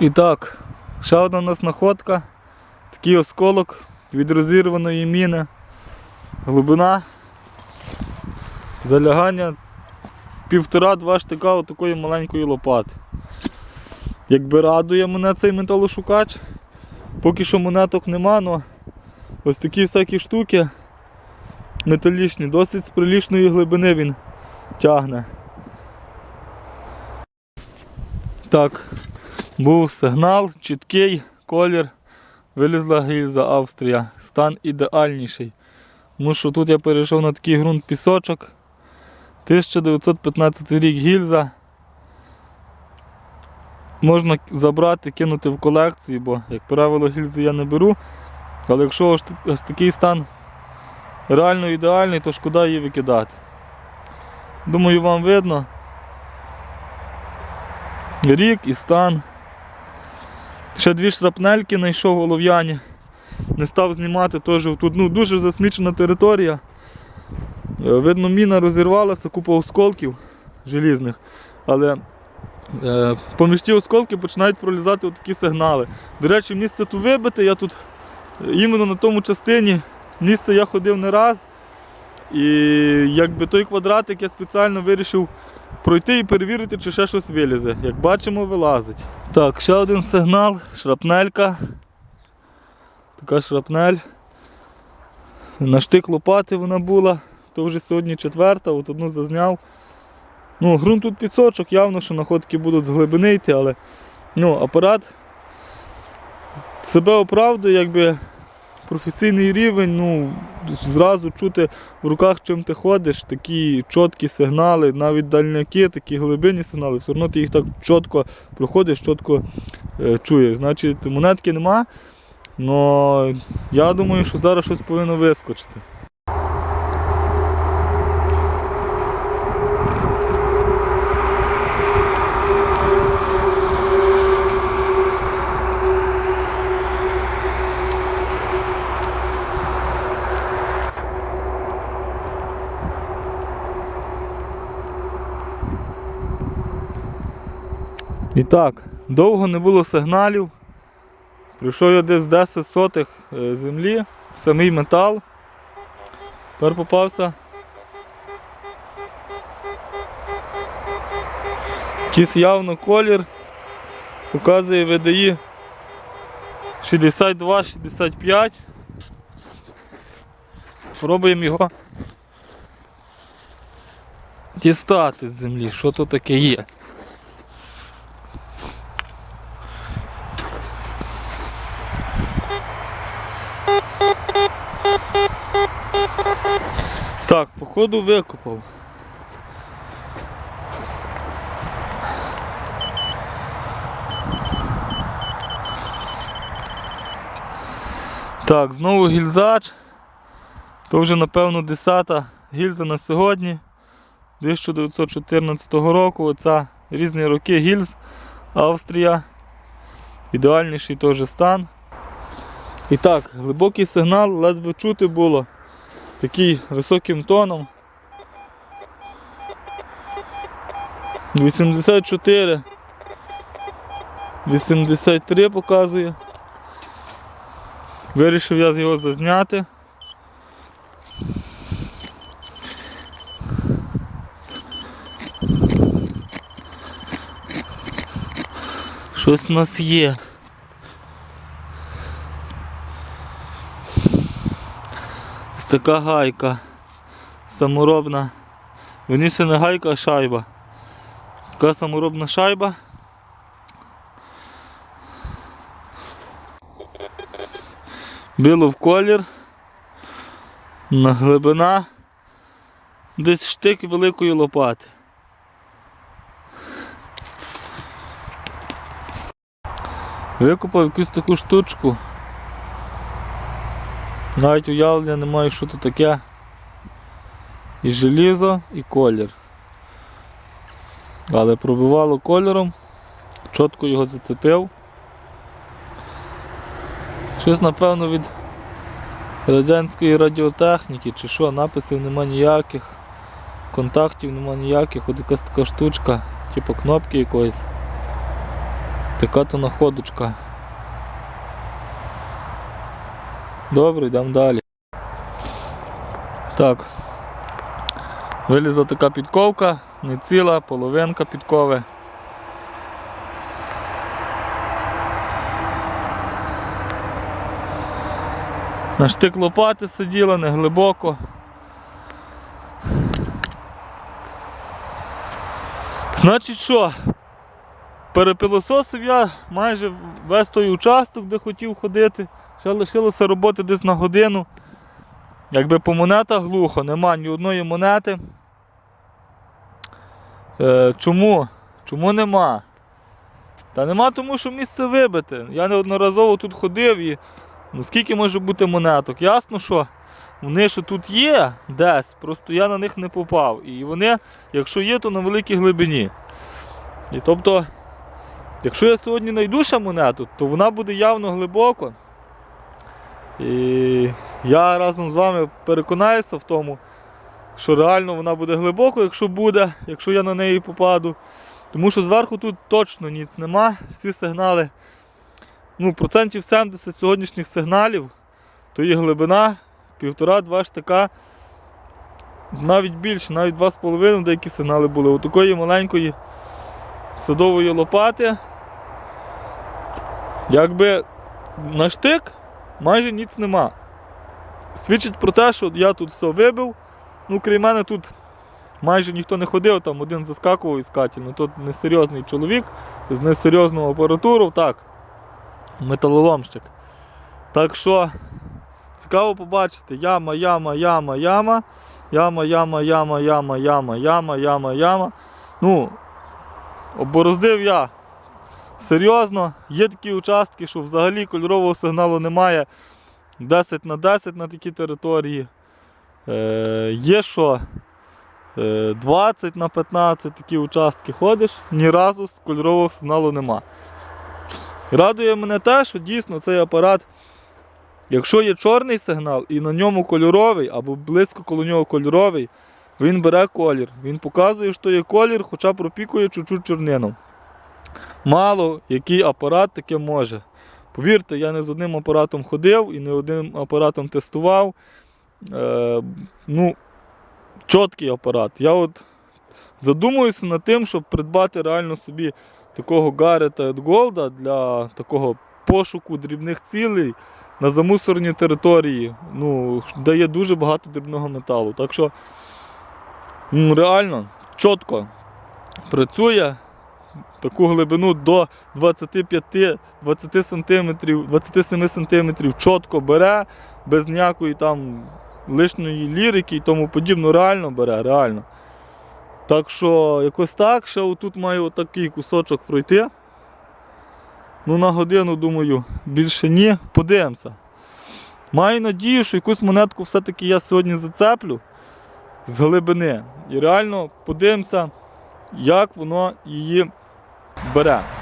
І так, ще одна у нас знаходка. Такий осколок від розірваної міни. Глибина. Залягання півтора-два штика отакої маленької лопати. Якби радує мене цей металошукач. Поки що монеток нема, але ось такі всякі штуки металічні, досить з прилічної глибини він тягне. Так, був сигнал, чіткий колір. Вилізла гільза Австрія. Стан ідеальніший. Тому що тут я перейшов на такий ґрунт пісочок. 1915 рік гільза. Можна забрати, кинути в колекції, бо, як правило, гільзи я не беру. Але якщо ось такий стан реально ідеальний, то шкода її викидати. Думаю, вам видно. Рік і стан. Ще дві шрапнельки знайшов олов'яні. Не став знімати теж тут ну, дуже засмічена територія. Е, Видно, міна розірвалася, купа осколків желізних. Але е, поміж ті осколки починають пролізати такі сигнали. До речі, місце тут вибите, я тут е, іменно на тому частині місце я ходив не раз. І якби той квадратик я спеціально вирішив пройти і перевірити, чи ще щось вилізе. Як бачимо, вилазить. Так, ще один сигнал, шрапнелька. Така шрапнель. На штик лопати вона була, то вже сьогодні четверта, от одну зазняв. Ну, Грунт тут підсочок, явно, що находки будуть з глибини йти, але ну, апарат себе оправдує, якби професійний рівень, ну, зразу чути в руках, чим ти ходиш, такі чіткі сигнали, навіть дальняки, такі глибинні сигнали, все одно ти їх так чітко проходиш, чітко е, чуєш. Значить, монетки нема, але я думаю, що зараз щось повинно вискочити. Так, довго не було сигналів. Прийшов я десь 10 сотих е, землі, самий метал. Тепер попався. Якийсь явно колір. Показує VDI 62-65. Пробуємо його дістати з землі, що то таке є. Так, походу викопав. Так, знову гільзач. То вже напевно 10-та гільза на сьогодні. 1914 року. Оця різні роки гільз Австрія. Ідеальніший теж стан. І так, глибокий сигнал, ледве чути було такий високим тоном. 84. 83 показує. Вирішив я його зазняти. Щось у нас є. Така гайка саморобна. Верніше не гайка, а шайба. Така саморобна шайба. Біло в колір. На глибина. Десь штик великої лопати. Викопав якусь таку штучку. Навіть уявлення немає, що це таке. І желізо, і колір. Але пробивало кольором, чітко його зацепив. Щось, напевно, від радянської радіотехніки чи що, написів нема ніяких, контактів нема ніяких, от якась така штучка, типу кнопки якоїсь. Така то находочка. Добре, йдемо далі. Так. Вилізла така підковка, не ціла, половинка підкови. На штик лопати сиділа, не глибоко. Значить що? Перепилососив я майже весь той участок, де хотів ходити. Ще лишилося роботи десь на годину. Якби по монетах глухо, нема ні одної монети. Е, чому? Чому нема? Та нема тому, що місце вибите. Я неодноразово тут ходив і ну скільки може бути монеток? Ясно, що вони що тут є десь, просто я на них не попав. І вони, якщо є, то на великій глибині. І тобто, якщо я сьогодні знайду ще монету, то вона буде явно глибоко. І я разом з вами переконаюся в тому, що реально вона буде глибоко, якщо буде, якщо я на неї попаду. Тому що зверху тут точно ніц нема. Всі сигнали, ну, процентів 70 сьогоднішніх сигналів, то є глибина, півтора-два штика, навіть більше, навіть 2,5 деякі сигнали були. У такої маленької садової лопати. Якби на штик майже ніц нема. Свідчить про те, що я тут все вибив. Ну, крім мене тут майже ніхто не ходив, там один заскакував іскатель. Ну тут несерйозний чоловік з несерйозною апаратурою, так, металоломщик. Так що цікаво побачити, яма, яма, яма, яма, яма, яма, яма, яма, яма, яма, яма, яма. Ну, обороздив я. Серйозно, є такі участки, що взагалі кольорового сигналу немає 10 на 10 на такій території. Е, є що е, 20 на 15 такі участки ходиш, ні разу з кольорового сигналу нема. Радує мене те, що дійсно цей апарат, якщо є чорний сигнал і на ньому кольоровий або близько коло нього кольоровий, він бере колір. Він показує, що є колір, хоча пропікує чуть-чуть чорнину. Мало який апарат таке може. Повірте, я не з одним апаратом ходив і не одним апаратом тестував. Е, ну, чіткий апарат. Я от задумуюся над тим, щоб придбати реально собі такого Гарета Голда для такого пошуку дрібних цілей на замусореній території, ну, де є дуже багато дрібного металу. Так що ну, реально чітко працює таку глибину до 25-20 см, 27 см чітко бере, без ніякої там лишньої лірики і тому подібно, реально бере, реально. Так що якось так, ще отут маю отакий кусочок пройти. Ну на годину, думаю, більше ні. Подивимося. Маю надію, що якусь монетку все-таки я сьогодні зацеплю з глибини. І реально подивимося, як воно її бере.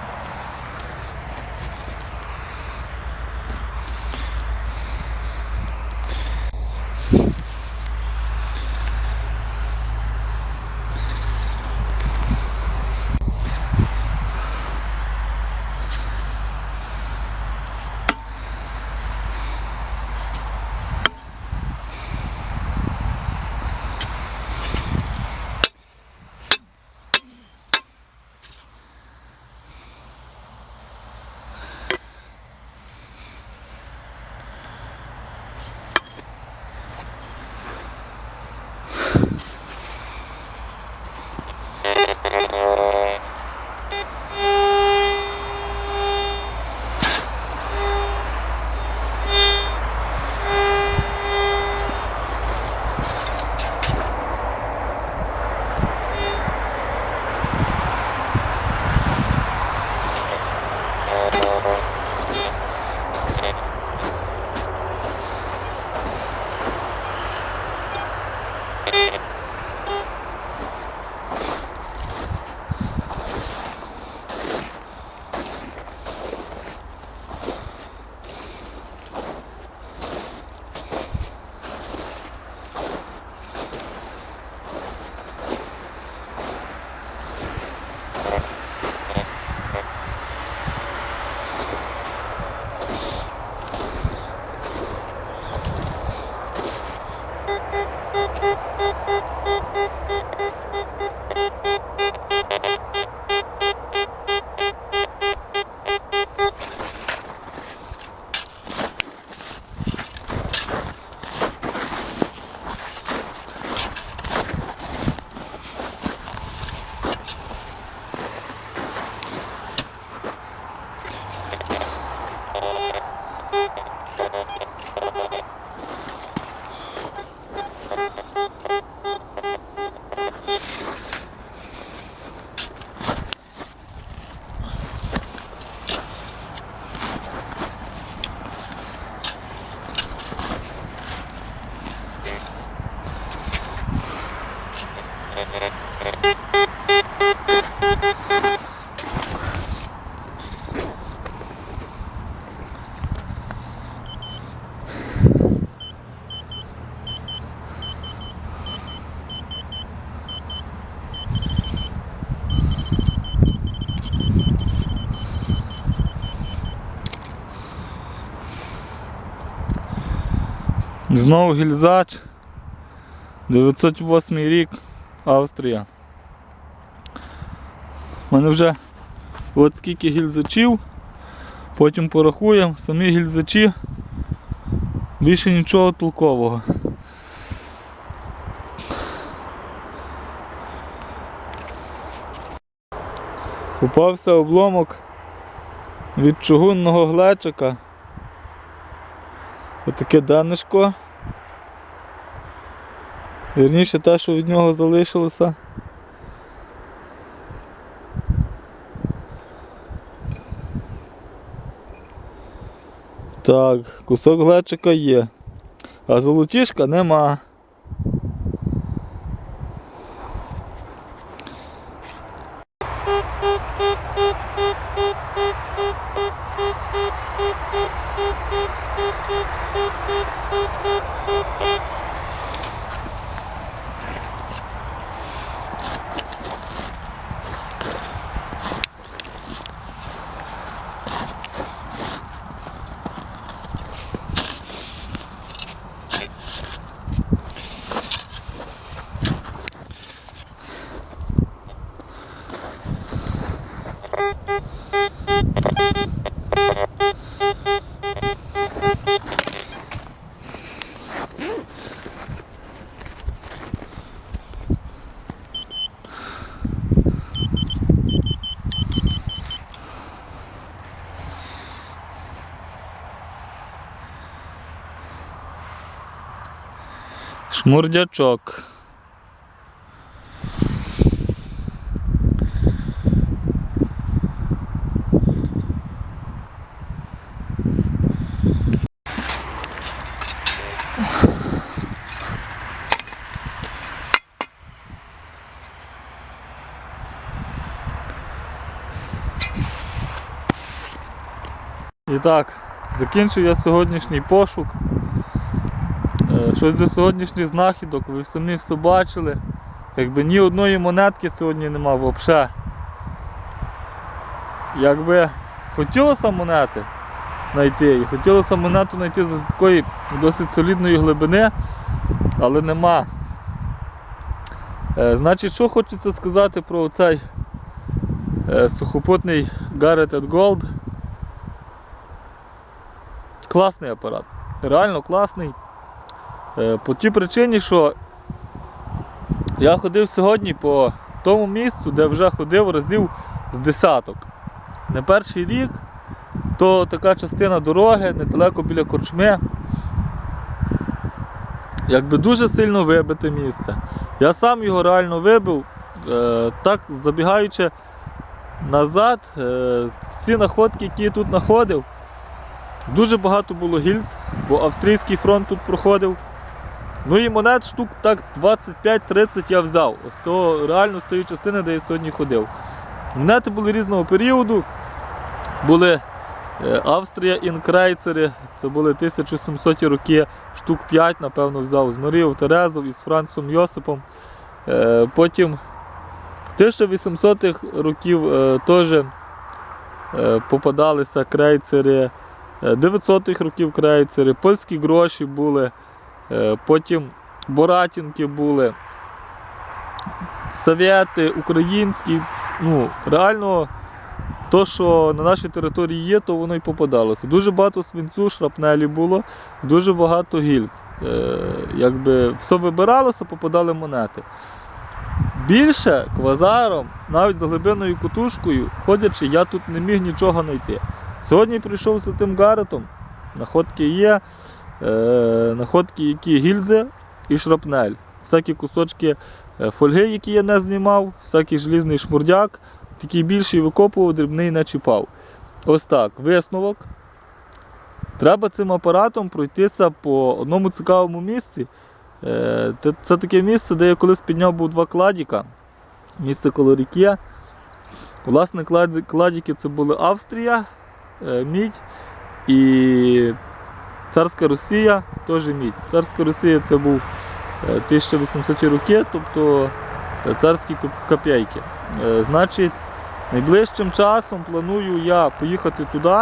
Знову гільзач. 908 рік, Австрія. У мене вже от скільки гільзачів. Потім порахуємо, самі гільзачі. Більше нічого толкового. Попався обломок від чугунного глечика. Отаке данишко. Вірніше те, що від нього залишилося. Так, кусок глечика є. А золотішка нема. Шмурдячок. І так, закінчив я сьогоднішній пошук. Е, Щось до сьогоднішніх знахідок, ви самі все бачили. Якби ні одної монетки сьогодні нема взагалі. Якби хотілося монети знайти, і хотілося монету знайти з такої досить солідної глибини, але нема. Е, Значить, що хочеться сказати про цей сухопутний Garrett Gold. Класний апарат. Реально класний. Е, По тій причині, що я ходив сьогодні по тому місцю, де вже ходив разів з десяток. Не перший рік, то така частина дороги, недалеко біля корчми. Якби дуже сильно вибите місце. Я сам його реально вибив, Е, так забігаючи назад, е, всі находки, які я тут знаходив, дуже багато було гільз, бо австрійський фронт тут проходив. Ну і монет штук так 25-30 я взяв. Ось то реально з тої частини, де я сьогодні ходив. Монети були різного періоду. Були е, Австрія інкрейцери, це були 1700 роки, штук 5, напевно, взяв з Марією Терезов і з Францом Йосипом. Е, Потім 1800-х років е, теж попадалися крейцери, 900-х років крейцери, польські гроші були. Е, Потім Боратінки були, совєти, українські. Ну, реально, то, що на нашій території є, то воно й попадалося. Дуже багато свинцю, шрапнелі було, дуже багато гільз. Е, якби все вибиралося, попадали монети. Більше квазаром, навіть з глибинною кутушкою, ходячи, я тут не міг нічого знайти. Сьогодні прийшов з тим гаретом, находки є. Е, находки, які гільзи і шрапнель. Всякі кусочки е, фольги, які я не знімав, всякий желізний шмурдяк, такий більший викопував, дрібний не чіпав. Ось так, висновок. Треба цим апаратом пройтися по одному цікавому місці. Е, Це таке місце, де я колись підняв був два кладіка. Місце коло ріки. Власне, кладіки це були Австрія, мідь і Царська Росія теж мідь. Царська Росія це був е, 1800 роки, тобто е, царські коп- копійки. Е, Значить, найближчим часом планую я поїхати туди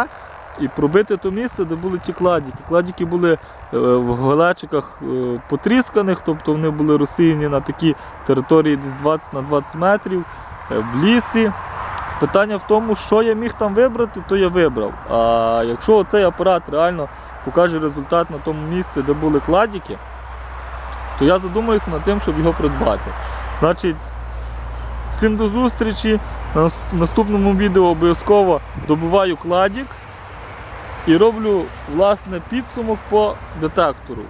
і пробити то місце, де були ті кладіки. Кладіки були е, в голечиках е, потрісканих, тобто вони були розсіяні на такі території десь 20 на 20 метрів е, в лісі. Питання в тому, що я міг там вибрати, то я вибрав. А якщо цей апарат реально покаже результат на тому місці, де були кладіки, то я задумаюся над тим, щоб його придбати. Значить, всім до зустрічі. На наступному відео обов'язково добуваю кладік і роблю власне підсумок по детектору.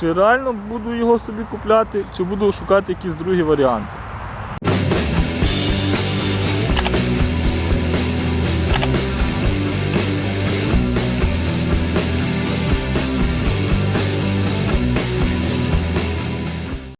Чи реально буду його собі купляти, чи буду шукати якісь другі варіанти.